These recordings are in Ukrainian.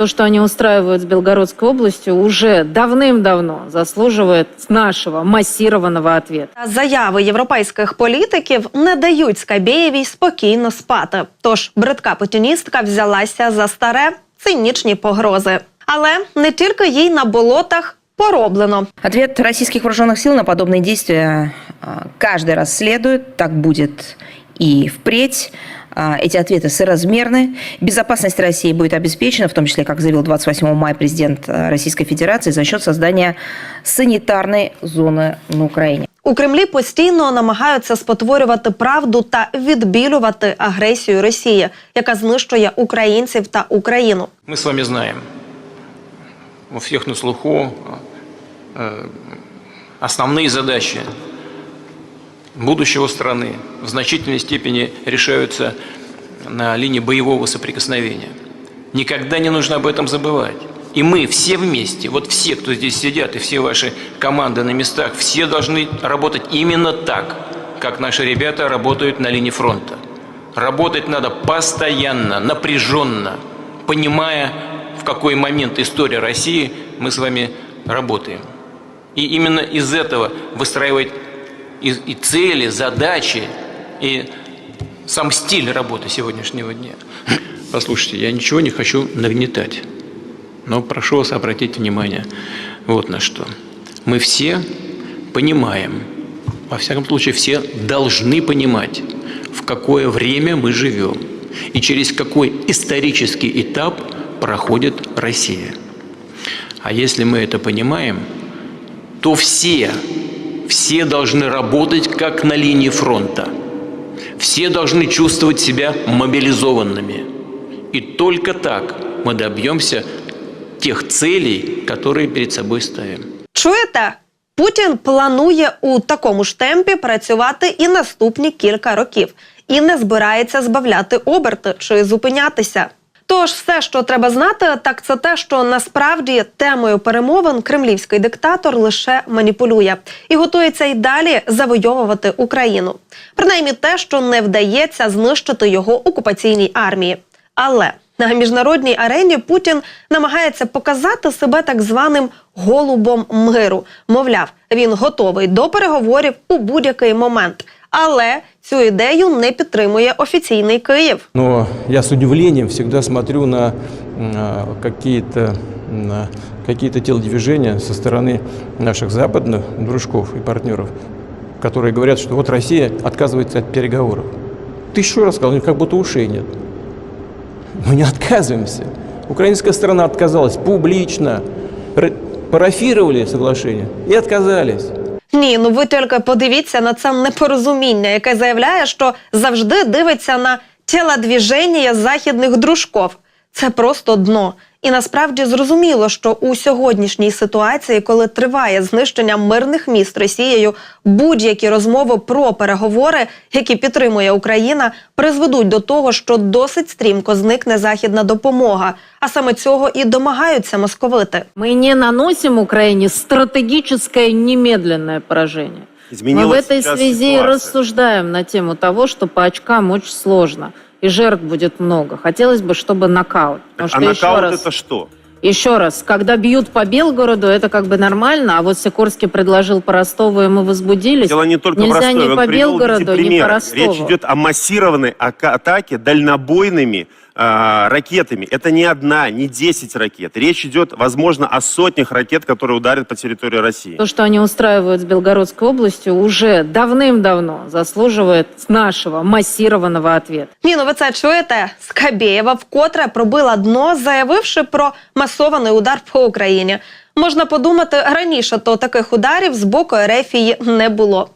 То, что они устраивают с Белгородской областью, уже давным-давно заслуживает нашего массированного ответа. Заяви європейських політиків не дають Скабєєвій спокійно спати. Тож бридка путіністка взялася за старе цинічні погрози. Але не тільки їй на болотах пороблено. Ответ российских вооруженных сил на подобные действия а, каждый раз следует, так будет и впредь. А, Эти ответы соразмерны. Безопасность России будет обеспечена, в том числе, как заявил 28 мая президент а, Российской Федерации, за счет создания санитарной зоны на Украине. У Кремлі постійно намагаються спотворювати правду та відбілювати агресію Росії, яка знищує українців та Україну. Мы с вами знаем, у всех на слуху э, основные задачи будущего страны в значительной степени решаются на линии боевого соприкосновения. Никогда не нужно об этом забывать. И мы все вместе, вот все, кто здесь сидят, и все ваши команды на местах, все должны работать именно так, как наши ребята работают на линии фронта. Работать надо постоянно, напряженно, понимая, в какой момент истории России мы с вами работаем. И именно из этого выстраивать и, и цели, задачи, и сам стиль работы сегодняшнего дня. Послушайте, я ничего не хочу нагнетать, но прошу вас обратить внимание вот на что. Мы все понимаем, во всяком случае, все должны понимать, в какое время мы живем и через какой исторический этап проходит Россия. А если мы это понимаем, то все, все должны работать как на линии фронта. Все должны чувствовать себя мобилизованными. И только так мы добьемся тех целей, которые перед собой ставим. Чуєте? Путін планує у такому ж темпі працювати і наступні кілька років, і не збирається збавляти оберти чи зупинятися. Тож, все, що треба знати, так це те, що насправді темою перемовин кремлівський диктатор лише маніпулює і готується й далі завойовувати Україну. Принаймні те, що не вдається знищити його окупаційній армії. Але на міжнародній арені Путін намагається показати себе так званим голубом миру. Мовляв, він готовий до переговорів у будь-який момент Але цю ідею не підтримує офіційний Київ. Но я с удивлением всегда смотрю на м, а, какие-то на какие-то телодвижения со стороны наших западных дружков и партнеров, которые говорят, что вот Россия отказывается от переговоров. Ты еще раз сказал, ну, как будто ушей нет. Мы не отказываемся. Украинская сторона отказалась публично. Р- Парафировали соглашение и отказались. Ні, ну ви тільки подивіться на це непорозуміння, яке заявляє, що завжди дивиться на тілодвіження західних дружков. Це просто дно. І насправді зрозуміло, що у сьогоднішній ситуації, коли триває знищення мирних міст Росією, будь-які розмови про переговори, які підтримує Україна, призведуть до того, що досить стрімко зникне західна допомога. А саме цього і домагаються московити. Мы не наносим Украине стратегическое немедленное поражение. Мы в Изменилась этой связи ситуация. рассуждаем на тему того, что по очкам очень сложно. И жертв будет много. Хотелось бы, чтобы нокаут. Потому А нокаут раз, это что? еще раз, когда бьют по Белгороду, это как бы нормально, а вот Сикорский предложил по Ростову, и мы возбудились. Дело не только в Нельзя Ростове, ни по Белгороду, ни по. Ростову. Речь идет о массированной атаке дальнобойными а, ракетами. Это не одна, не 10 ракет. Речь идет, возможно, о сотнях ракет, которые ударят по территории России. То, что они устраивают с Белгородской областью, уже давным-давно заслуживает нашего массированного ответа. Ні, ну ви це чуєте? Скабєєва вкотре пробила дно, заявивши про масований удар по Україні. Можна подумати, раніше то таких ударів з боку Ерефії не було.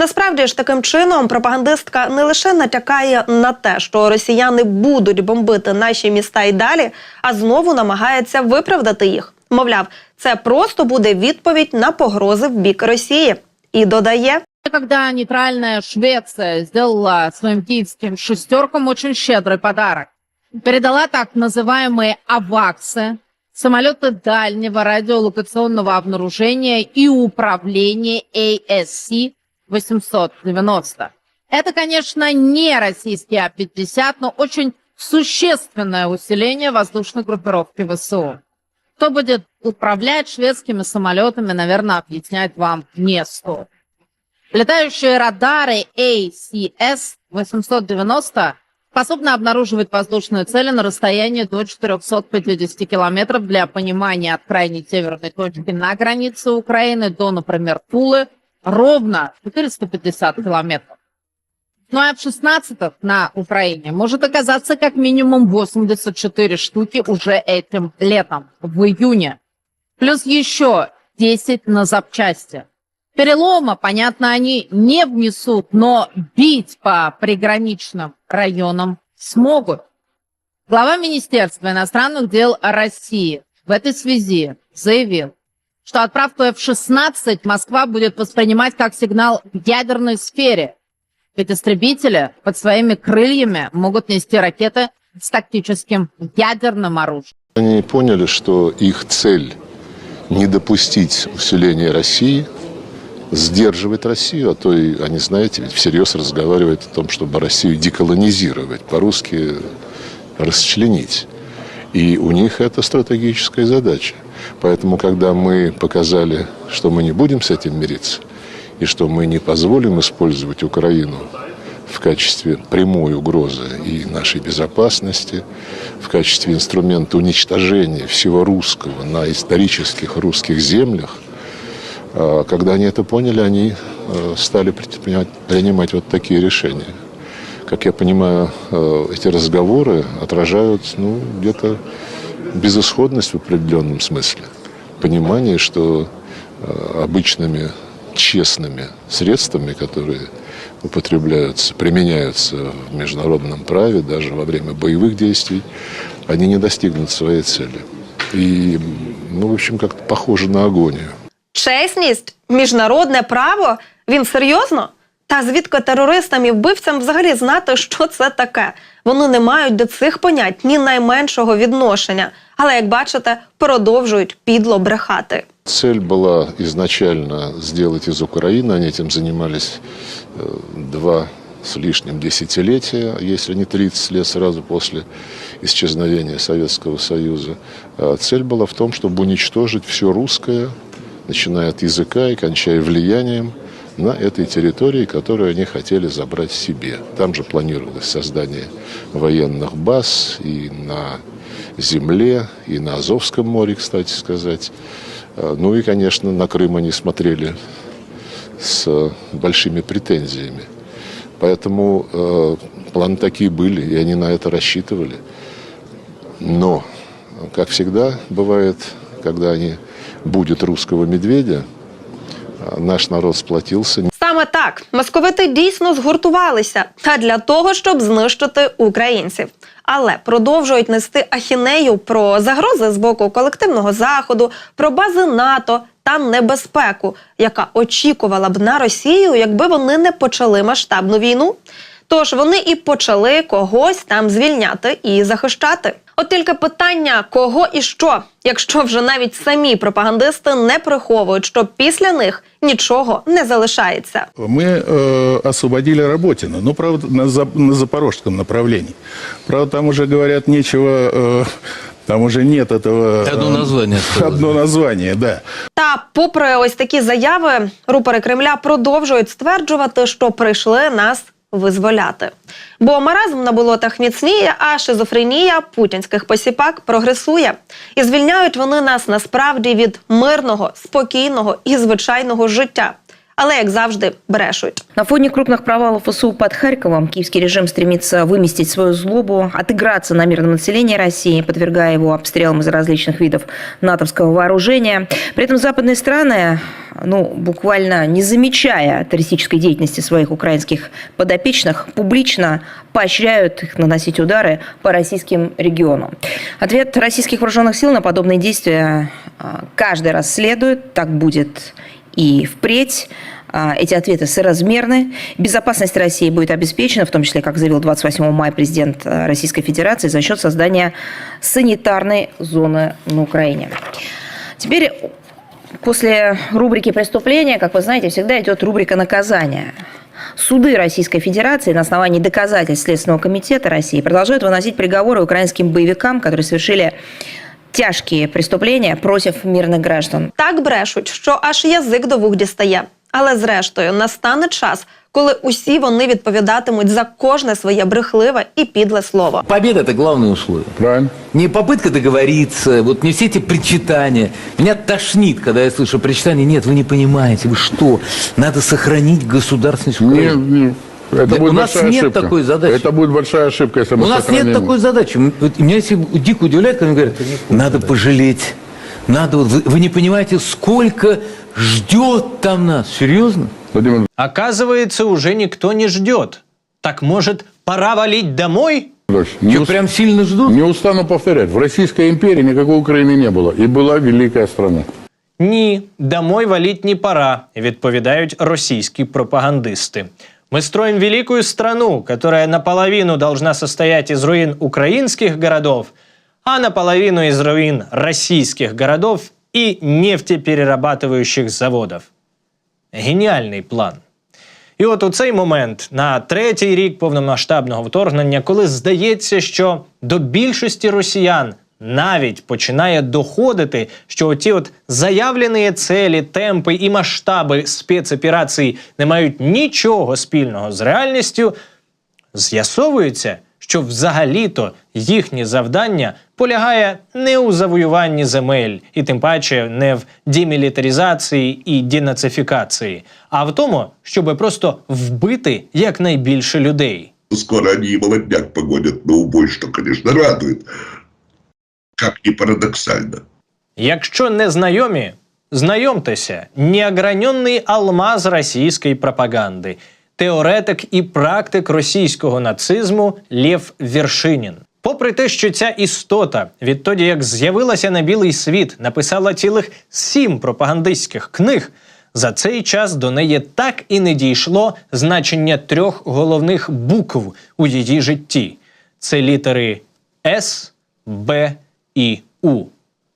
Насправді ж таким чином пропагандистка не лише натякає на те, що росіяни будуть бомбити наші міста і далі, а знову намагається виправдати їх. Мовляв, це просто буде відповідь на погрози в бік Росії. І додає. Когда нейтральная Швеция сделала своим киевским шестеркам очень щедрый подарок. Передала так называемые «аваксы», самолеты дальнего радиолокационного обнаружения и управления ASC-890. Это, конечно, не российский А-50, но очень существенное усиление воздушной группировки ВСУ. Кто будет управлять шведскими самолетами, наверное, объяснять вам не стоит. Летающие радары ACS-890 способны обнаруживать воздушные цели на расстоянии до 450 километров для понимания от крайней северной точки на границе Украины до, например, Тулы ровно 450 километров. Ну а F-16 на Украине может оказаться как минимум 84 штуки уже этим летом, в июне. Плюс еще 10 на запчасти. Перелома, понятно, они не внесут, но бить по приграничным районам смогут. Глава Министерства иностранных дел России в этой связи заявил, что отправку F-16 Москва будет воспринимать как сигнал в ядерной сфере. Ведь истребители под своими крыльями могут нести ракеты с тактическим ядерным оружием. Они поняли, что их цель не допустить усиления России, сдерживать Россию, а то и, они, знаете, ведь всерьез разговаривают о том, чтобы Россию деколонизировать, по-русски расчленить. И у них это стратегическая задача. Поэтому, когда мы показали, что мы не будем с этим мириться, и что мы не позволим использовать Украину в качестве прямой угрозы и нашей безопасности, в качестве инструмента уничтожения всего русского на исторических русских землях, а, когда они это поняли, они э, стали принимать вот такие решения. Как я понимаю, э, эти разговоры отражают ну, где-то безысходность в определенном смысле. Понимание, что э, обычными честными средствами, которые употребляются, применяются в международном праве, даже во время боевых действий, они не достигнут своей цели. И, ну, в общем, как-то похоже на агонию. Чесність, міжнародне право. Він серйозно? Та звідки терористам і вбивцям взагалі знати, що це таке? Вони не мають до цих понять ні найменшого відношення, але як бачите, продовжують підло брехати. Цель была изначально сделать из Украины, они этим занимались э, два с лишним десятилетия, если не 30 лет сразу после исчезновения Советского Союза. А цель была в том, чтобы уничтожить все русское, начиная от языка и кончая влиянием на этой территории, которую они хотели забрать себе. Там же планировалось создание военных баз и на земле, и на Азовском море, кстати сказать. А, Ну и, конечно, на Крым они смотрели с большими претензиями. Поэтому э, планы такие были, и они на это рассчитывали. Но, как всегда бывает, когда они будет русского медведя, наш народ сплотился, Саме так московити дійсно згуртувалися та для того, щоб знищити українців. Але продовжують нести ахінею про загрози з боку колективного заходу, про бази НАТО та небезпеку, яка очікувала б на Росію, якби вони не почали масштабну війну. Тож вони і почали когось там звільняти і захищати. От тільки питання кого і що, якщо вже навіть самі пропагандисти не приховують, що після них нічого не залишається. Мы э, освободили Работина, ну, правда, на, за- на запорожском направлении. Правда, там уже говорят нечего, э, там уже нет этого... э, Одно название осталось, Одно да. название, да. Та, попри ось такі заяви, рупори Кремля продовжують стверджувати, що прийшли нас визволяти. Бо маразм на болотах міцніє, а шизофренія путінських посіпак прогресує. І звільняють вони нас насправді від мирного, спокійного і звичайного життя. Але як завжди брешуть. На фоне крупных провалов ВСУ под Харьковом киевский режим стремится выместить свою злобу, отыграться на мирном населении России, подвергая его обстрелам из различных видов натовского вооружения. При этом западные страны, ну, буквально не замечая террористической деятельности своих украинских подопечных, публично поощряют их наносить удары по российским регионам. Ответ российских вооруженных сил на подобные действия а, каждый раз следует, так будет и впредь. А, Эти ответы соразмерны. Безопасность России будет обеспечена, в том числе, как заявил 28 мая президент э, Российской Федерации, за счет создания санитарной зоны на Украине. Теперь после рубрики «Преступления», как вы знаете, всегда идет рубрика «Наказания». суды Российской Федерации на основании доказательств Следственного комитета России продолжают выносить приговоры украинским боевикам, которые совершили тяжкие преступления против мирных граждан. Так брешуть, що аж язик до вух дістає. Але зрештою настане час, коли усі вони відповідатимуть за кожне своє брехливе і підле слово. Победа – это главное условие. Правильно? Не попытка договориться, вот не все эти причитания. Меня тошнит, когда я слышу причитания. Нет, вы не понимаете, вы что? Надо сохранить государственность Не, Украины. не. Это Да будет у нас большая нет ошибка. такой задачи. Это будет большая ошибка, если мы У нас сохраним. нет такой задачи. М- вот Меня если дико удивляет, когда мне говорят, надо пожалеть. Надо, вот вы, вы не понимаете, сколько ждет там нас. Серьезно? Владимир Оказывается, уже никто не ждет. Так может, пора валить домой? Владимирович, не, Что, ус- прям сильно ждут? не устану повторять. В Российской империи никакой Украины не было. И была великая страна. Ні, домой валить не пора, відповідають російські пропагандисти. Мы строим великую страну, которая наполовину должна состоять из руин украинских городов, а наполовину из руин российских городов и нефтеперерабатывающих заводов. Геніальний план. І от у цей момент, на третій рік повномасштабного вторгнення, коли здається, що до більшості росіян навіть починає доходити, що оті от заявлені цілі, темпи і масштаби спецоперацій не мають нічого спільного з реальністю, з'ясовується, що взагалі-то їхнє завдання полягає не у завоюванні земель, і тим паче не в демілітаризації і денацифікації, а в тому, щоб просто вбити якнайбільше людей. Скоро они и молодняк погонят на убой, что, конечно, радует. Как ни парадоксально. Якщо не знайомі, знайомтеся, неограненний алмаз російської пропаганди, теоретик і практик російського нацизму Лєв Вершинін. Попри те, що ця істота, відтоді як з'явилася на білий світ, написала цілих сім пропагандистських книг, за цей час до неї так і не дійшло значення трьох головних букв у її житті: це літери С, Б і У.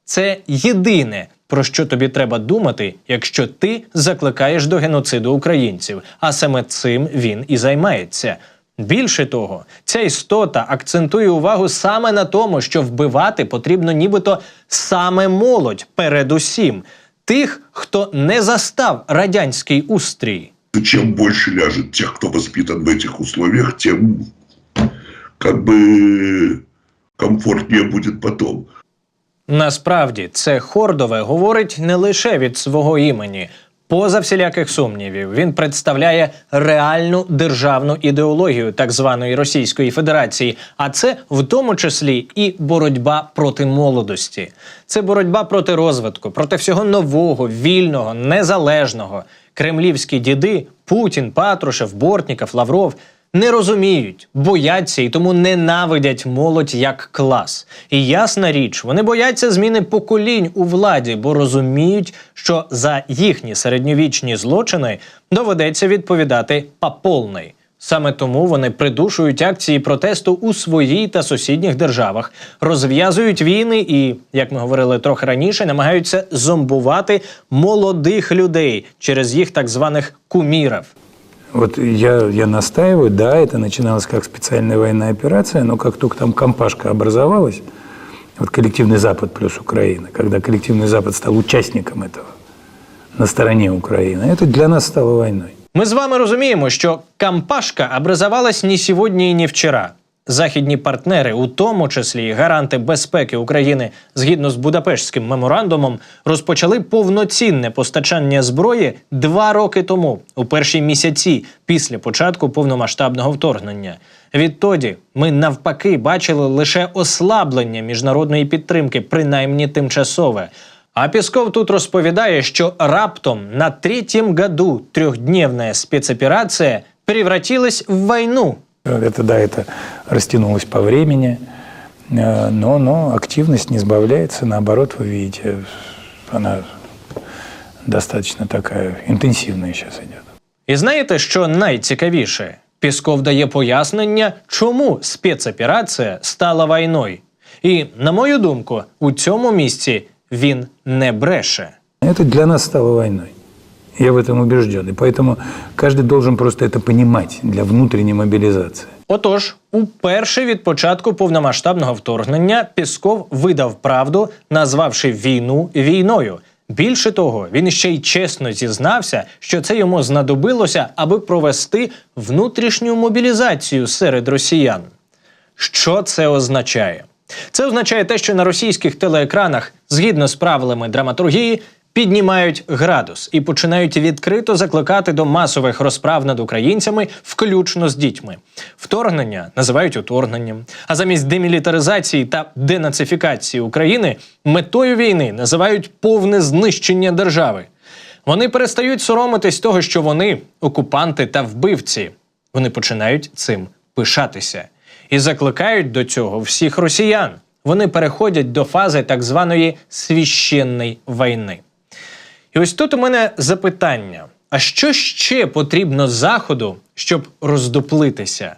Це єдине, про що тобі треба думати, якщо ти закликаєш до геноциду українців, а саме цим він і займається. Більше того, ця істота акцентує увагу саме на тому, що вбивати потрібно нібито саме молодь, передусім тих, хто не застав радянський устрій. И Чем больше ляжет тех, кто воспитан в этих условиях, тем как бы комфортнее будет потом. Насправді, це Хордове говорить не лише від свого імені. Поза всіляких сумнівів, він представляє реальну державну ідеологію так званої Російської Федерації, а це в тому числі і боротьба проти молодості. Це боротьба проти розвитку, проти всього нового, вільного, незалежного. Кремлівські діди Путін, Патрушев, Бортніков, Лавров не розуміють, бояться і тому ненавидять молодь як клас. І ясна річ, вони бояться зміни поколінь у владі, бо розуміють, що за їхні середньовічні злочини доведеться відповідати по. Саме тому вони придушують акції протесту у своїй та сусідніх державах, розв'язують війни і, як ми говорили трохи раніше, намагаються зомбувати молодих людей через їх так званих кумірів Вот я, я настаиваю, да, это начиналось как специальная военная операция, но как только там компашка образовалась, вот коллективный Запад плюс Украина, когда коллективный Запад стал участником этого на стороне Украины, это для нас стало войной. Ми з вами розуміємо, що кампашка образовалась не сьогодні і не вчора. Західні партнери, у тому числі і гаранти безпеки України, згідно з Будапештським меморандумом, розпочали повноцінне постачання зброї два роки тому, у перші місяці після початку повномасштабного вторгнення. Відтоді ми навпаки бачили лише ослаблення міжнародної підтримки, принаймні тимчасове. А Пісков тут розповідає, що раптом на третьем году трехдневная спецоперация превратилась в войну. Это, да, это растянулось по времени, э, но, но активность не сбавляется, наоборот, вы видите, она достаточно такая интенсивная сейчас идет. І знаєте, що найцікавіше? Пісков дає пояснення, чому спецоперація стала війною. І, на мою думку, у цьому місці він не бреше. Это для нас стало войной. Я в этом убежден. И поэтому каждый должен просто это понимать для внутренней мобилизации. Отож, уперше від початку повномасштабного вторгнення Пісков видав правду, назвавши війну війною. Більше того, він ще й чесно зізнався, що це йому знадобилося, аби провести внутрішню мобілізацію серед росіян. Що це означає? Це означає те, що на російських телеекранах, згідно з правилами драматургії, піднімають градус і починають відкрито закликати до масових розправ над українцями, включно з дітьми. Вторгнення називають уторгненням. А замість демілітаризації та денацифікації України метою війни називають повне знищення держави. Вони перестають соромитись того, що вони окупанти та вбивці. Вони починають цим пишатися і закликають до цього всіх росіян. Вони переходять до фази так званої священної війни. І ось тут у мене запитання: а що ще потрібно заходу, щоб роздоплитися?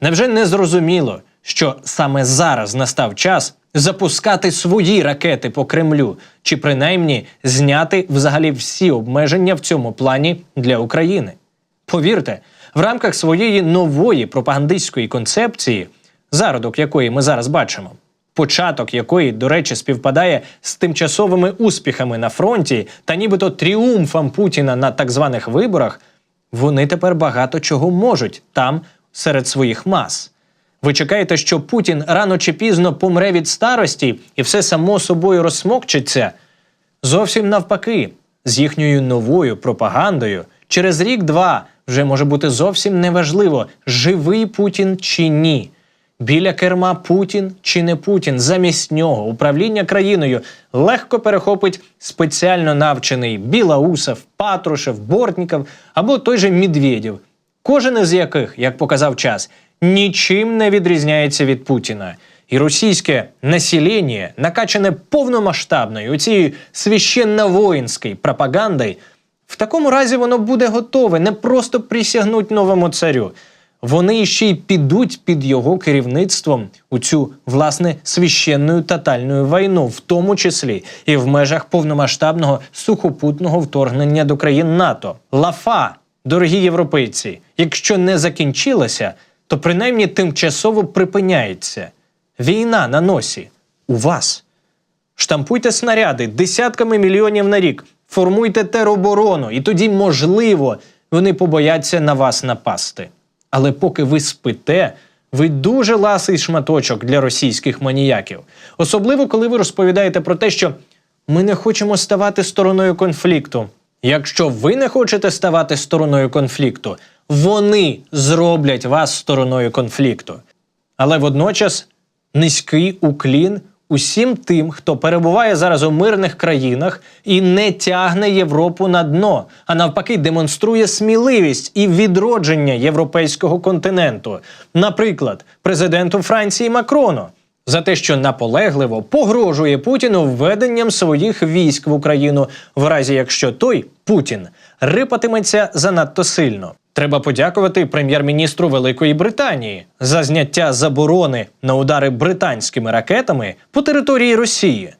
Невже не зрозуміло, що саме зараз настав час запускати свої ракети по Кремлю, чи принаймні зняти взагалі всі обмеження в цьому плані для України? Повірте, в рамках своєї нової пропагандистської концепції, зародок якої ми зараз бачимо, початок якої, до речі, співпадає з тимчасовими успіхами на фронті та нібито тріумфом Путіна на так званих виборах, вони тепер багато чого можуть там серед своїх мас. Ви чекаєте, що Путін рано чи пізно помре від старості і все само собою розсмокчеться? Зовсім навпаки, з їхньою новою пропагандою через рік-два вже може бути зовсім неважливо, живий Путін чи ні. Біля керма Путін чи не Путін, замість нього управління країною легко перехопить спеціально навчений Білаусов, Патрушев, Бортніков або той же Медведєв, кожен із яких, як показав час, нічим не відрізняється від Путіна. І російське населення, накачане повномасштабною цією священно-воїнською пропагандою, в такому разі воно буде готове не просто присягнуть новому царю. Вони ще й підуть під його керівництвом у цю власне священну тотальну війну, в тому числі і в межах повномасштабного сухопутного вторгнення до країн НАТО. Лафа, дорогі європейці, якщо не закінчилася, то принаймні тимчасово припиняється. Війна на носі у вас. Штампуйте снаряди десятками мільйонів на рік, формуйте тероборону, і тоді, можливо, вони побояться на вас напасти. Але поки ви спите, ви дуже ласий шматочок для російських маніяків. Особливо, коли ви розповідаєте про те, що ми не хочемо ставати стороною конфлікту. Якщо ви не хочете ставати стороною конфлікту, вони зроблять вас стороною конфлікту. Але водночас низький уклін усім тим, хто перебуває зараз у мирних країнах і не тягне Європу на дно, а навпаки, демонструє сміливість і відродження європейського континенту. Наприклад, президенту Франції Макрону. За те, що наполегливо погрожує Путіну введенням своїх військ в Україну, в разі якщо той Путін рипатиметься занадто сильно. Треба подякувати прем'єр-міністру Великої Британії за зняття заборони на удари британськими ракетами по території Росії.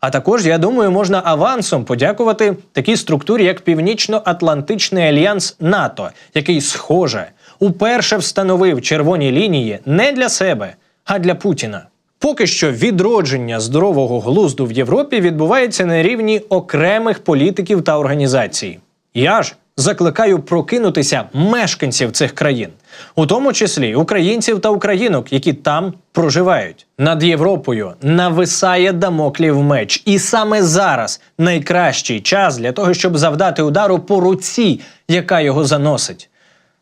А також, я думаю, можна авансом подякувати такій структурі, як Північно-Атлантичний альянс НАТО, який, схоже, уперше встановив червоні лінії не для себе, а для Путіна. Поки що відродження здорового глузду в Європі відбувається на рівні окремих політиків та організацій. Я ж закликаю прокинутися мешканців цих країн, у тому числі українців та українок, які там проживають. Над Європою нависає дамоклів меч, і саме зараз найкращий час для того, щоб завдати удару по руці, яка його заносить,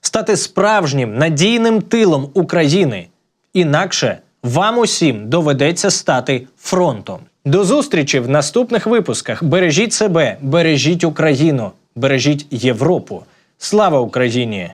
стати справжнім надійним тилом України. Інакше вам усім доведеться стати фронтом. До зустрічі в наступних випусках. Бережіть себе, бережіть Україну, бережіть Європу. Слава Україні!